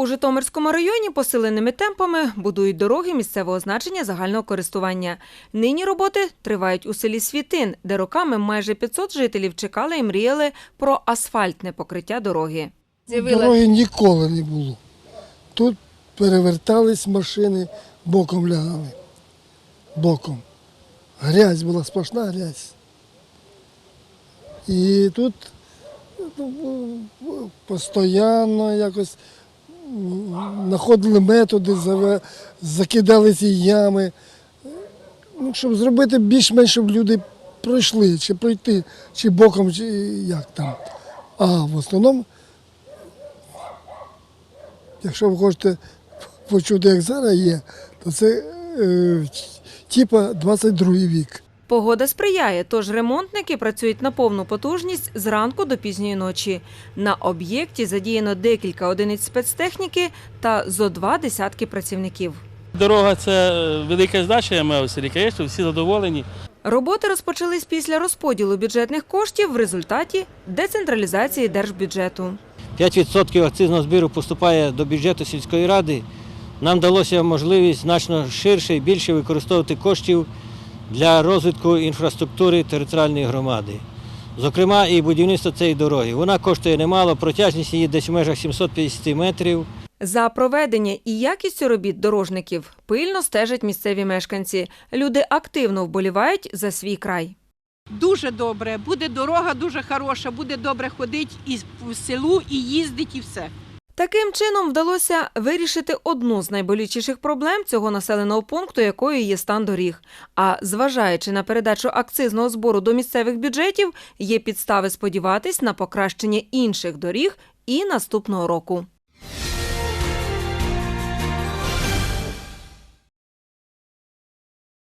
У Житомирському районі посиленими темпами будують дороги місцевого значення загального користування. Нині роботи тривають у селі Світин, де роками майже 500 жителів чекали і мріяли про асфальтне покриття дороги. Дороги ніколи не було. Тут перевертались машини, боком лягали. Боком. Грязь була, сплошна грязь. І тут ну, постійно якось знаходили методи, закидали ці ями. Ну, щоб зробити більш-менш, щоб люди пройшли, чи пройти, чи боком, чи як там. А в основному Якщо ви хочете почути, як зараз є, то це е, типа 22 вік. Погода сприяє, тож ремонтники працюють на повну потужність з ранку до пізньої ночі. На об'єкті задіяно декілька одиниць спецтехніки та зо два десятки працівників. Дорога це е, велике значення має в селі, звісно, всі задоволені. Роботи розпочались після розподілу бюджетних коштів в результаті децентралізації держбюджету. 5% акцизного збіру поступає до бюджету сільської ради. Нам вдалося можливість значно ширше і більше використовувати коштів для розвитку інфраструктури територіальної громади. Зокрема, і будівництво цієї дороги. Вона коштує немало, протяжність її десь в межах 750 метрів. За проведення і якістю робіт дорожників пильно стежать місцеві мешканці. Люди активно вболівають за свій край. Дуже добре. Буде дорога дуже хороша, буде добре ходити і в селу, і їздити, і все. Таким чином вдалося вирішити одну з найболючіших проблем цього населеного пункту, якою є стан доріг. А зважаючи на передачу акцизного збору до місцевих бюджетів, є підстави сподіватись на покращення інших доріг і наступного року.